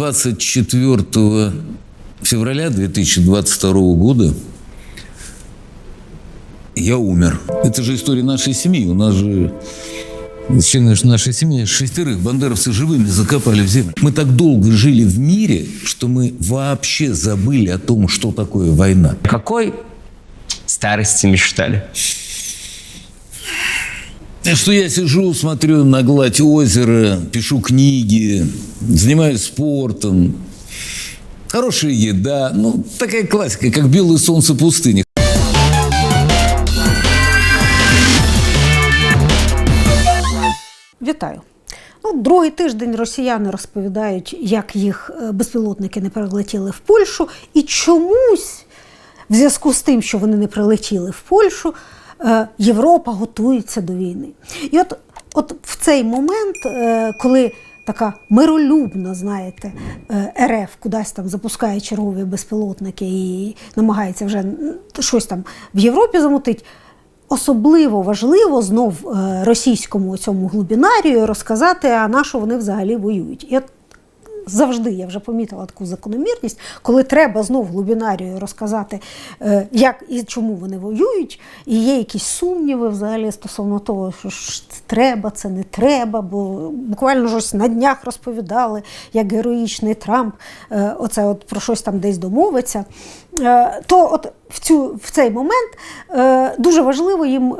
24 февраля 2022 года я умер. Это же история нашей семьи. У нас же члены нашей семьи шестерых бандеровцы живыми закопали в землю. Мы так долго жили в мире, что мы вообще забыли о том, что такое война. Какой старости мечтали? Что я сижу, смотрю на гладь озера, пишу книги, занимаюсь спортом. Хорошая еда, ну, такая классика, как белое солнце пустыни. Вітаю. Ну, другий тиждень росіяни розповідають, як їх е, безпілотники не прилетіли в Польщу, і чомусь, в зв'язку з тим, що вони не прилетіли в Польщу, Європа готується до війни. І от, от в цей момент, е, коли така миролюбна, знаєте, е, РФ кудись там запускає чергові безпілотники і намагається вже щось там в Європі замутить. Особливо важливо знов е, російському цьому глубінарію розказати, а на що вони взагалі воюють. І от завжди я вже помітила таку закономірність, коли треба знов глубінарію розказати, е, як і чому вони воюють, і є якісь сумніви взагалі стосовно того, що це треба, це не треба, бо буквально щось на днях розповідали, як героїчний Трамп е, оце от про щось там десь домовиться. Е, То от в, цю, в цей момент е, дуже важливо їм е,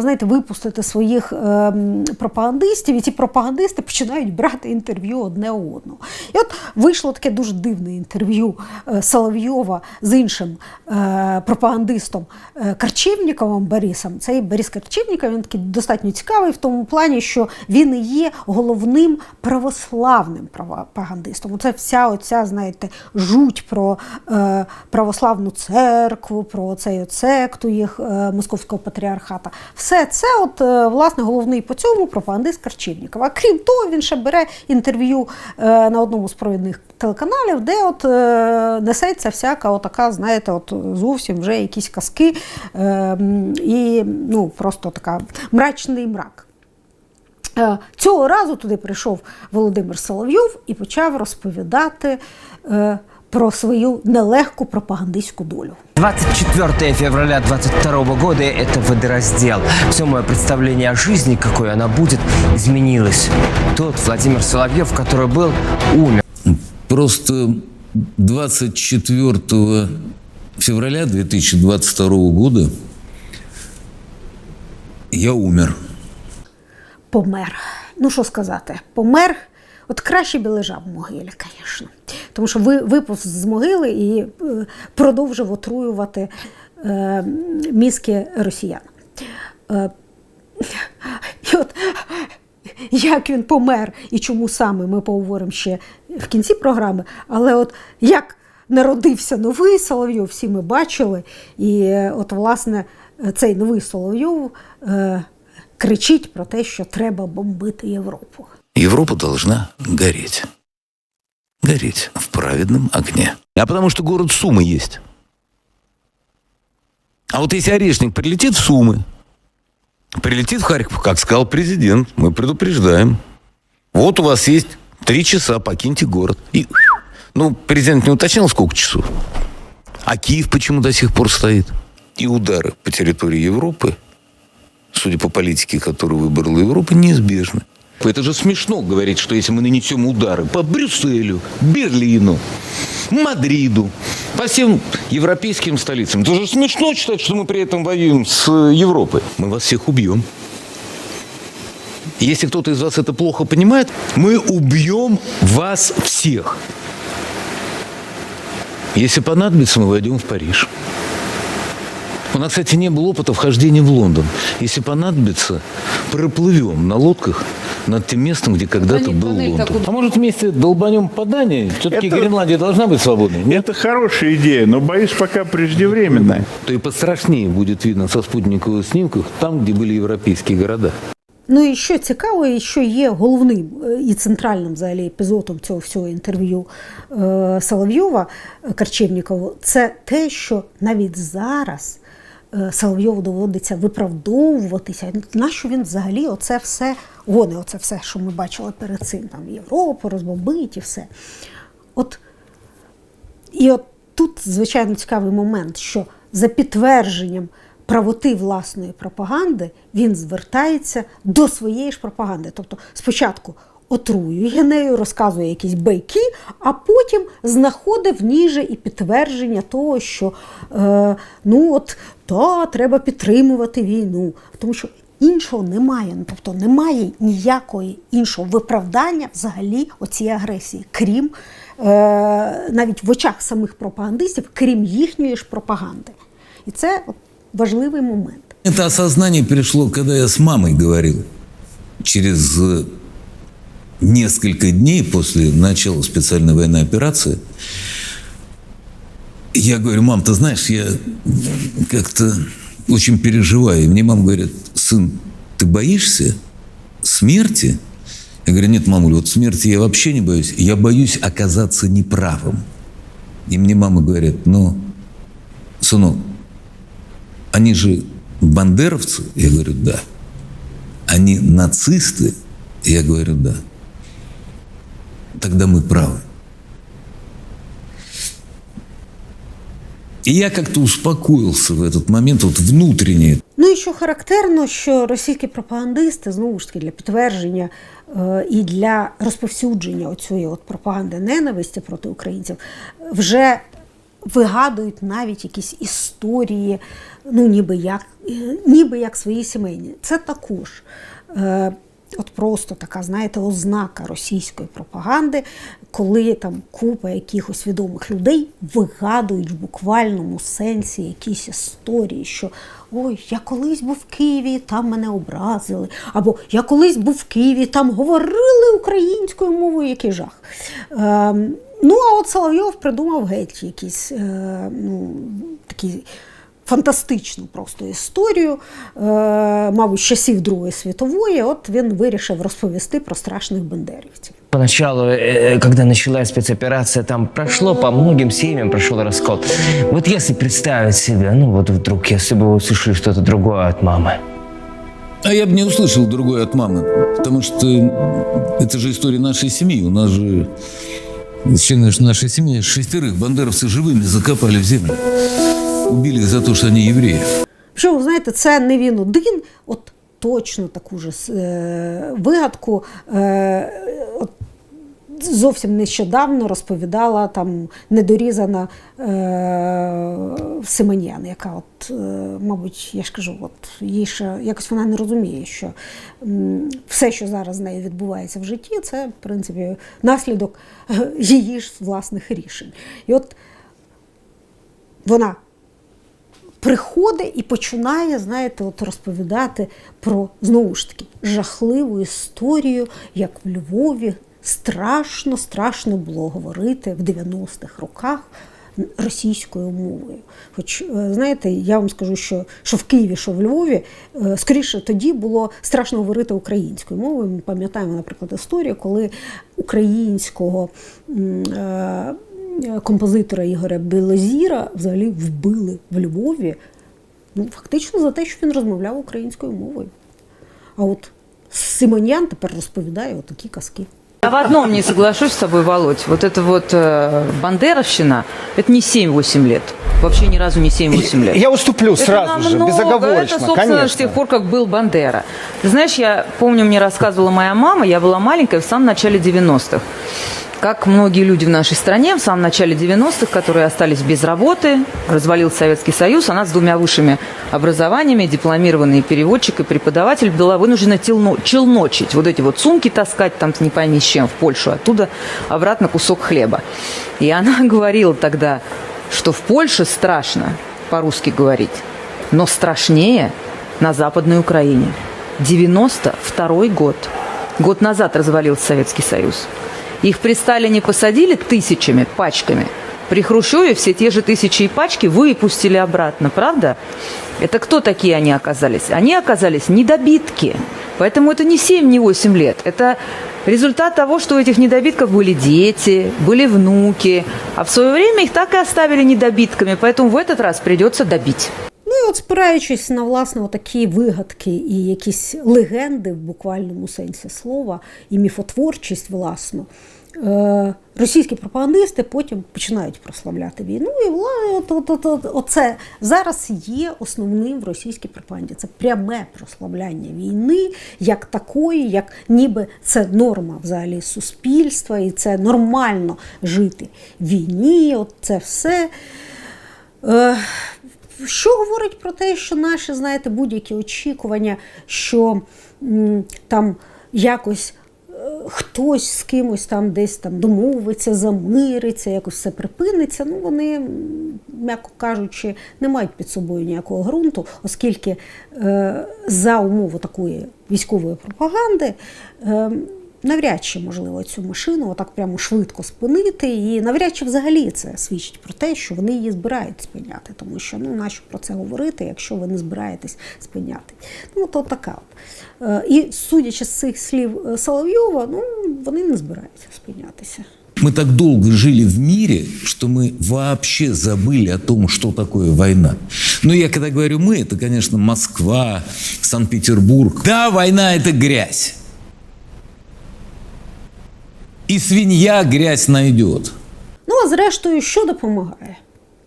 знаєте, випустити своїх е, пропагандистів, і ці пропагандисти починають брати інтерв'ю одне одного. І от вийшло таке дуже дивне інтерв'ю е, Соловйова з іншим е, пропагандистом е, Карчевніковим Борисом. Цей Борис Карчевніков він такий достатньо цікавий в тому плані, що він і є головним православним пропагандистом. Оце вся оця, знаєте, жуть про е, православну церкву, про цей секту їх е, московського патріархата. Все це, от е, власне, головний по цьому пропагандист. А крім того, він ще бере інтерв'ю е, на одному з провідних телеканалів, де от несеться всяка отака, знаєте, от зовсім вже якісь казки і ну, просто така мрачний мрак. Цього разу туди прийшов Володимир Соловйов і почав розповідати про свою нелегку пропагандистську долю. 24 февраля 22 года – это водораздел. Все мое представление о жизни, какой она будет, изменилось. Тот Владимир Соловьев, который был, умер. Просто 24 февраля 2022 года я умер. Помер. Ну що сказати, помер. От краще би лежав в могилі, звісно. Тому що ви виповз з могили і е, продовжив отруювати е, мізки росіян. Е, і от як він помер і чому саме ми поговоримо ще в кінці програми, але от як народився новий Соловйов, всі ми бачили. І от, власне, цей новий Соловйов кричить про те, що треба бомбити Європу. Европа должна гореть. Гореть в праведном огне. А потому что город Сумы есть. А вот если орешник прилетит в Сумы, прилетит в Харьков, как сказал президент, мы предупреждаем. Вот у вас есть три часа, покиньте город. И, ну, президент не уточнял, сколько часов. А Киев почему до сих пор стоит? И удары по территории Европы, судя по политике, которую выбрала Европа, неизбежны. Это же смешно говорить, что если мы нанесем удары по Брюсселю, Берлину, Мадриду, по всем европейским столицам, это же смешно считать, что мы при этом воюем с Европой. Мы вас всех убьем. Если кто-то из вас это плохо понимает, мы убьем вас всех. Если понадобится, мы войдем в Париж. У нас, кстати, не было опыта вхождения в Лондон. Если понадобится, проплывем на лодках над тем местом, где когда-то Панель- был панель Лондон. такую- А может вместе долбанем по Дании? Все-таки Это- Гренландия должна быть свободной, нет? Это хорошая идея, но боюсь пока преждевременно. То и пострашнее будет видно со спутниковых снимков там, где были европейские города. Ну і що цікаво, і що є головним е, і центральним взагалі епізодом цього всього інтерв'ю е, Соловйова е, Карчевнікову, це те, що навіть зараз е, Соловйову доводиться виправдовуватися. Нащо він взагалі оце все гоне, оце все, що ми бачили перед цим, там Європу розбомбить і все. От і от тут, звичайно, цікавий момент, що за підтвердженням правоти власної пропаганди він звертається до своєї ж пропаганди. Тобто спочатку отруює нею, розказує якісь байки, а потім знаходить в ній же і підтвердження того, що е, ну от та, треба підтримувати війну. Тому що іншого немає. Ну, тобто немає ніякої іншого виправдання взагалі оцієї агресії, крім е, навіть в очах самих пропагандистів, крім їхньої ж пропаганди. І це важливий момент. Это осознание пришло, когда я с мамой говорил. Через э, несколько дней после начала специальной военной операции я говорю, мам, ты знаешь, я как-то очень переживаю. И мне мама говорит, сын, ты боишься смерти? Я говорю, нет, мамуль, вот смерти я вообще не боюсь. Я боюсь оказаться неправым. И мне мама говорит, ну, сынок, они же бандеровцы? Я говорю, да. Они нацисты? Я говорю, да. Тогда мы правы. И я как-то успокоился в этот момент, вот внутренне. Ну і що характерно, що російські пропагандисти знову ж таки для підтвердження е, і для розповсюдження оцієї от пропаганди ненависті проти українців вже вигадують навіть якісь історії, ну ніби як, е, ніби як свої сімейні. Це також. Е, От просто така, знаєте, ознака російської пропаганди, коли там купа якихось відомих людей вигадують в буквальному сенсі якісь історії, що ой, я колись був в Києві, там мене образили, або я колись був в Києві, там говорили українською мовою, який жах. Ем, ну, а от Соловйов придумав геть якісь е, ну, такі фантастичну просто історію, е, мабуть, з часів Другої світової. От він вирішив розповісти про страшних бандерівців. Поначалу, э, когда началась спецоперация, там прошло по многим семьям, прошел раскол. Вот если представить себе, ну вот вдруг, если бы вы услышали что-то другое от мамы. А я бы не услышал другое от мамы, потому что это же история нашей семьи. У нас же члены нашей семьи шестерых бандеровцы живыми закопали в землю. Убили за то, что они евреи. Ви знаєте, це не він один, от точно таку ж е, вигадку. Е, от, Зовсім нещодавно розповідала там недорізана е, Симонян, яка, от, е, мабуть, я ж кажу, от їй ще якось вона не розуміє, що м, все, що зараз з нею відбувається в житті, це в принципі наслідок е, її ж власних рішень. І от вона приходить і починає, знаєте, от розповідати про знову ж таки жахливу історію, як в Львові страшно, страшно було говорити в 90-х роках російською мовою. Хоч, е, знаєте, я вам скажу, що, що в Києві, що в Львові, е, скоріше тоді було страшно говорити українською мовою. Ми пам'ятаємо, наприклад, історію, коли українського е, композитора Ігоря Білозіра взагалі вбили в Львові, ну, фактично за те, що він розмовляв українською мовою. А от Симонян тепер розповідає отакі казки. Я в одном не соглашусь с тобой, Володь. Вот это вот э, бандеровщина, это не 7-8 лет. Вообще ни разу не 7-8 лет. Я уступлю Это сразу же, намного. безоговорочно, Это, собственно, конечно. с тех пор, как был Бандера. Ты знаешь, я помню, мне рассказывала моя мама, я была маленькая в самом начале 90-х. Как многие люди в нашей стране в самом начале 90-х, которые остались без работы, развалился Советский Союз, она с двумя высшими образованиями, дипломированный переводчик и преподаватель, была вынуждена телно- челночить. Вот эти вот сумки таскать там не пойми с чем в Польшу, оттуда обратно кусок хлеба. И она говорила тогда, что в Польше страшно по-русски говорить, но страшнее на Западной Украине. 92 год. Год назад развалился Советский Союз. Их при Сталине посадили тысячами, пачками. При Хрущеве все те же тысячи и пачки выпустили обратно, правда? Это кто такие они оказались? Они оказались недобитки. Поэтому это не 7, не 8 лет. Это результат того, что у этих недобитков были дети, были внуки. А в свое время их так и оставили недобитками. Поэтому в этот раз придется добить. Ну і от спираючись на власне такі вигадки і якісь легенди в буквальному сенсі слова, і міфотворчість, власно, е, російські пропагандисти потім починають прославляти війну. І от, оце зараз є основним в російській пропаганді. Це пряме прославляння війни як такої, як ніби це норма взагалі суспільства, і це нормально жити в війні. От це все. Е, що говорить про те, що наші, знаєте, будь-які очікування, що там якось е, хтось з кимось там десь там домовиться, замириться, якось все припиниться. Ну вони, м'яко кажучи, не мають під собою ніякого ґрунту, оскільки е, за умови такої військової пропаганди. Е, Навряд чи можливо цю машину отак прямо швидко спинити, і навряд чи взагалі це свідчить про те, що вони її збирають спиняти, тому що ну нащо про це говорити, якщо ви не збираєтесь спиняти. Ну то така от. Е, І судячи з цих слів е, Соловйова, ну вони не збираються спинятися. Мы так долго жили в мире, что мы вообще забыли о том, что такое война. Но я когда говорю мы, это, конечно, Москва, Санкт-Петербург. Да, война – это грязь. И свинья грязь найдет. Ну, а зрештою, що допомагає?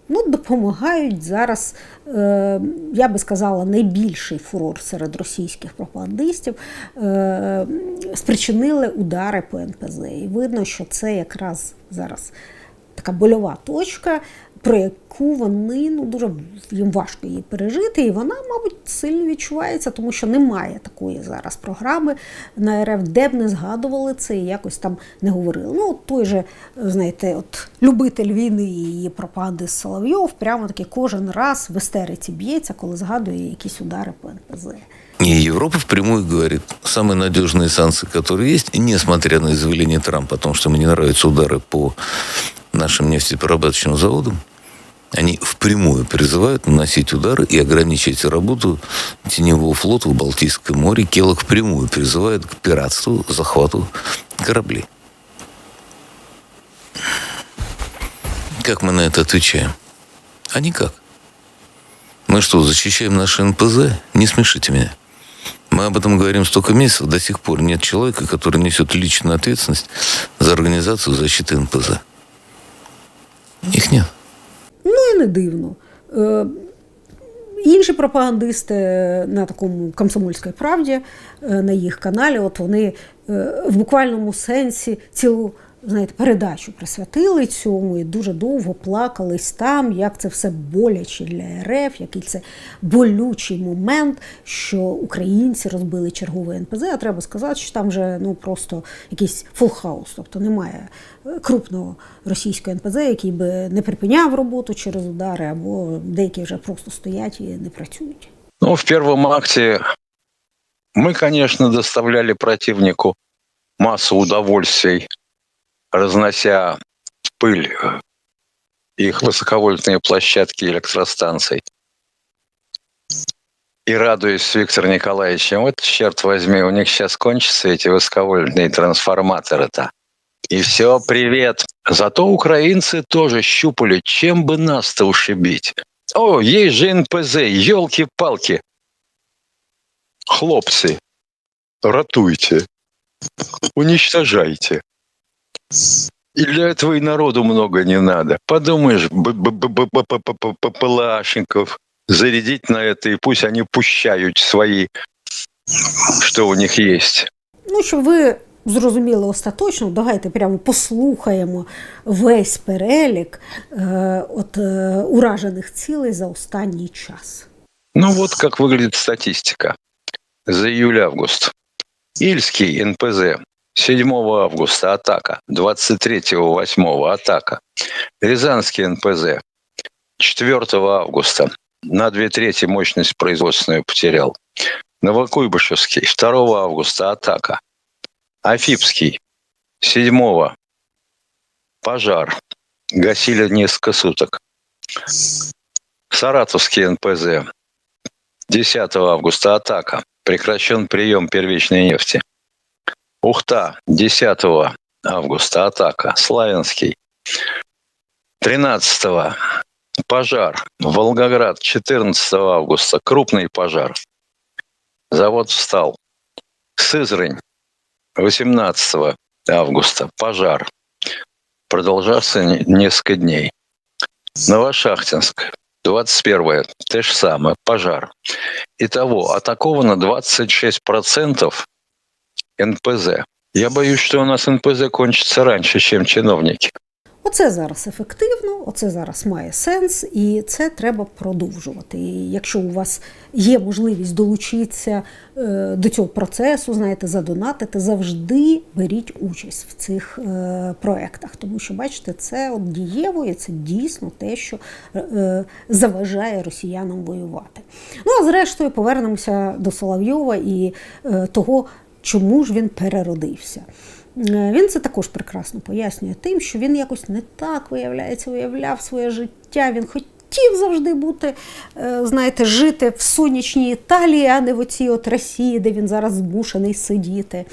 Ну, допомагають зараз, е, я би сказала, найбільший фурор серед російських пропагандистів е, спричинили удари по НПЗ. І видно, що це якраз зараз така больова точка, про яку вони ну дуже їм важко її пережити, і вона, мабуть, сильно відчувається, тому що немає такої зараз програми на РФ, де б не згадували це і якось там не говорили. Ну, от той же, знаєте, от любитель війни і її пропаганди Соловйов, прямо таки кожен раз в істериці б'ється, коли згадує якісь удари по НПЗ. И Европа впрямую говорит, самые надежные санкции, которые есть, несмотря на изволение Трампа о том, что мне не нравятся удары по нашим нефтеперерабатывающим заводам, они впрямую призывают наносить удары и ограничить работу теневого флота в Балтийском море. Келлог впрямую призывает к пиратству, захвату кораблей. Как мы на это отвечаем? А никак. Мы что, защищаем наши НПЗ? Не смешите меня. Мы об этом говорим столько месяцев, до сих пор нет человека, который несет личную ответственность за организацию защиты НПЗ. Их нет. Не дивно. Е, Інші пропагандисти на такому комсомольській правді е, на їх каналі, от вони е, в буквальному сенсі цілу знаєте, передачу присвятили цьому і дуже довго плакались там, як це все боляче для РФ, який це болючий момент, що українці розбили черговий НПЗ. А треба сказати, що там вже ну просто якийсь фулхаус, тобто немає е, крупного російського НПЗ, який би не припиняв роботу через удари, або деякі вже просто стоять і не працюють. Ну, в первом акте мы, конечно, доставляли противнику массу удовольствий, разнося пыль э, их высоковольтные площадки электростанций. И радуюсь с Виктором Николаевичем, вот черт возьми, у них сейчас кончатся эти высоковольтные трансформаторы-то. И все, привет. Зато украинцы тоже щупали, чем бы нас-то ушибить. О, есть же НПЗ, елки-палки. Хлопцы, ратуйте, уничтожайте. И для этого и народу много не надо. Подумаешь, Палашников зарядить на это, и пусть они пущают свои, що у них є. Ну, щоб ви зрозуміли остаточно, давайте прямо послухаємо весь перелік е, от, е, уражених цілей за останній час. Ну, от як виглядає статистика за июль-август. Ільський НПЗ 7 августа атака, 23-8 атака. Рязанский НПЗ 4 августа на две трети мощность производственную потерял. Новокуйбышевский 2 августа атака. Афипский 7 пожар. Гасили несколько суток. Саратовский НПЗ 10 августа атака. Прекращен прием первичной нефти. Ухта 10 августа атака. Славянский 13 пожар. Волгоград 14 августа крупный пожар. Завод встал. Сызрань 18 августа пожар. продолжаться не- несколько дней. Новошахтинск, 21 то же самое, пожар. Итого атаковано 26% НПЗ. Я боюсь, что у нас НПЗ кончится раньше, чем чиновники. Оце зараз ефективно, оце зараз має сенс, і це треба продовжувати. І якщо у вас є можливість долучитися е, до цього процесу, знаєте, задонатити, завжди беріть участь в цих е, проєктах. Тому що, бачите, це от дієво і це дійсно те, що е, заважає росіянам воювати. Ну а зрештою повернемося до Соловйова і того, чому ж він переродився. Е, Він це також прекрасно пояснює тим, що він якось не так виявляється, уявляв своє життя. Він хотів завжди бути, е, знаєте, жити в сонячній Італії, а не в оцій от Росії, де він зараз змушений сидіти.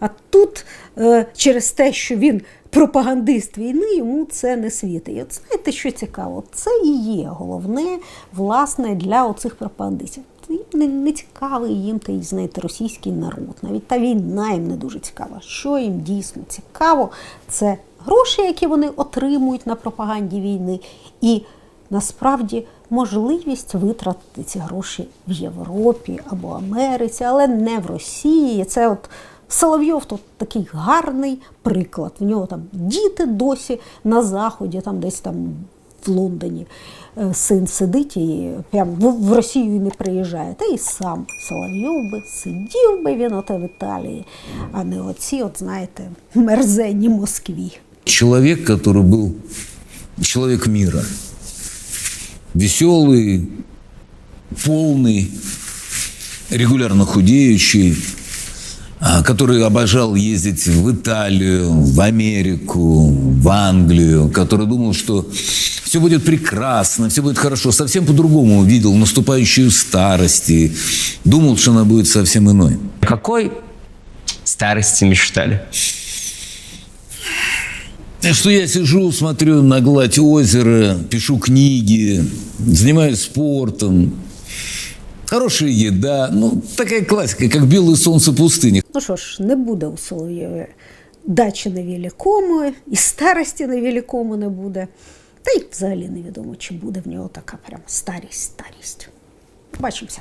А тут е, через те, що він пропагандист війни, йому це не світить. І от знаєте, що цікаво? Це і є головне, власне, для оцих пропагандистів. Їм не, не цікавий їм той, знаєте, російський народ. Навіть та війна їм не дуже цікава. Що їм дійсно цікаво, це гроші, які вони отримують на пропаганді війни, і насправді можливість витратити ці гроші в Європі або Америці, але не в Росії. Це от Соловйов тут такий гарний приклад. В нього там діти досі на заході, там десь там в Лондоні е, син сидить і прям в в Росію і не приїжджає. Та і сам Соловйов би сидів би він оте в Італії, а не оці, от знаєте, мерзенні Москві. Человек, который был человек мира. Веселый, полный, регулярно худеющий, а, Который обожал ездить в Италию, в Америку, в Англию, который думал, что все будет прекрасно, все будет хорошо, совсем по-другому видел наступающую старость и думал, что она будет совсем иной. Какой старости мечтали? Что я сижу, смотрю на гладь озера, пишу книги, занимаюсь спортом. Хорошая еда, ну, такая классика, как белое солнце пустыни. Ну що ж, не буде у Соловєві дачі невілікому, і старості невілікому не буде. Та й взагалі невідомо, чи буде в нього така прям старість, старість. Бачимося.